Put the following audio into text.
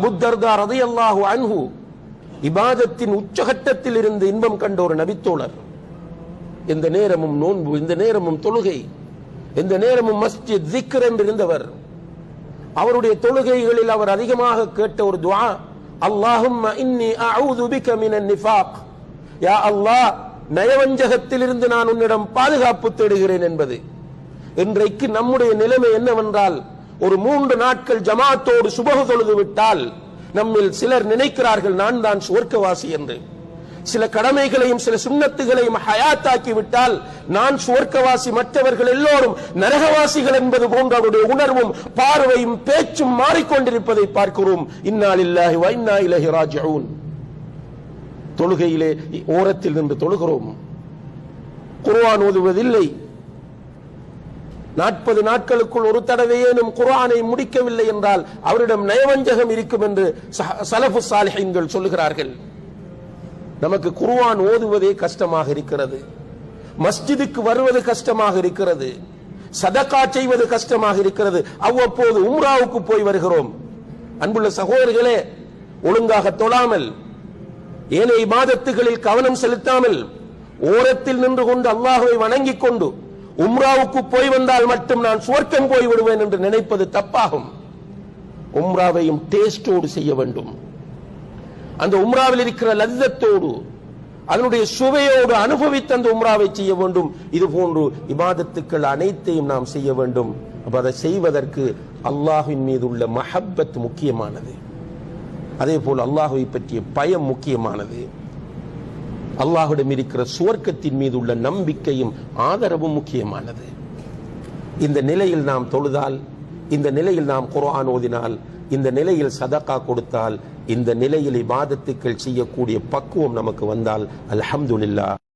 அபுத்தர்தா ரதையல்லாஹு அன்ஹு இபாதத்தின் உச்சகட்டத்தில் இருந்து இன்பம் கண்ட ஒரு நபித்தோழர். எந்த நேரமும் நோன்பு இந்த நேரமும் தொழுகை எந்த நேரமும் மஸ்ஜித் ஜிக்ர் என்று இருந்தவர் அவருடைய தொழுகைகளில் அவர் அதிகமாக கேட்ட ஒரு துவா அல்லாஹும் இன்னி அவுது பிக மினன் நிஃபாக். யா அல்லாஹ் நயவஞ்சகத்திலிருந்து நான் உன்னிடம் பாதுகாப்பு தேடுகிறேன் என்பது. இன்றைக்கு நம்முடைய நிலைமை என்னவென்றால் ஒரு மூன்று நாட்கள் ஜமாத்தோடு சுபகு தொழுது விட்டால் நம்மில் சிலர் நினைக்கிறார்கள் நான் தான் சுவர்க்கவாசி என்று. சில கடமைகளையும் சில சுண்ணத்துகளையும் ஹயாத்தாக்கி விட்டால் நான் சுவர்க்கவாசி மற்றவர்கள் எல்லோரும் நரகவாசிகள் என்பது போன்ற அவருடைய உணர்வும் பார்வையும் பேச்சும் மாறிக்கொண்டிருப்பதை பார்க்கிறோம். இன்னாலில்லாஹி வ இன்னா ராஜிஊன். தொழுகையிலே ஓரத்தில் நின்று தொழுகிறோம். குர்ஆன் ஓதுவதில்லை. நாற்பது நாட்களுக்குள் ஒரு தடவையேனும் குர்ஆனை முடிக்கவில்லை என்றால் அவரிடம் நயவஞ்சகம் இருக்கும் என்று சஹ- சலஃபு சாலிஹீன்கள் சொல்லுகிறார்கள். நமக்கு குர்வான் ஓதுவதே கஷ்டமாக இருக்கிறது. மஸ்ஜிதுக்கு வருவது கஷ்டமாக இருக்கிறது. சதக்கா செய்வது கஷ்டமாக இருக்கிறது. அவ்வப்போது உம்ராவுக்கு போய் வருகிறோம். அன்புள்ள சகோதரர்களே ஒழுங்காக தொழாமல் ஏனைய மாதத்துகளில் கவனம் செலுத்தாமல் ஓரத்தில் நின்று கொண்டு அல்லாஹுவை வணங்கிக் கொண்டு உம்ராவுக்கு போய் வந்தால் மட்டும் நான் சுவர்க்கம் போய் விடுவேன் என்று நினைப்பது தப்பாகும். உம்ராவையும் டேஸ்டோடு செய்ய வேண்டும். அந்த உம்ராவில் இருக்கிற லத்தத்தோடு அதனுடைய சுவையோடு அனுபவித்து அந்த உம்ராவை செய்ய வேண்டும். இது போன்று இபாதத்துக்கள் அனைத்தையும் நாம் செய்ய வேண்டும். அப்ப அதை செய்வதற்கு அல்லாஹின் மீது உள்ள மஹப்பத் முக்கியமானது. அதே போல் அல்லாஹுவை பற்றிய பயம் முக்கியமானது. அல்லாஹுடம் இருக்கிற சுவர்க்கத்தின் மீது உள்ள நம்பிக்கையும் ஆதரவும் முக்கியமானது. இந்த நிலையில் நாம் தொழுதால் இந்த நிலையில் நாம் குரான் ஓதினால் இந்த நிலையில் சதக்கா கொடுத்தால் இந்த நிலையில் இபாதத்துக்கள் செய்யக்கூடிய பக்குவம் நமக்கு வந்தால் அல்ஹம்துல்லா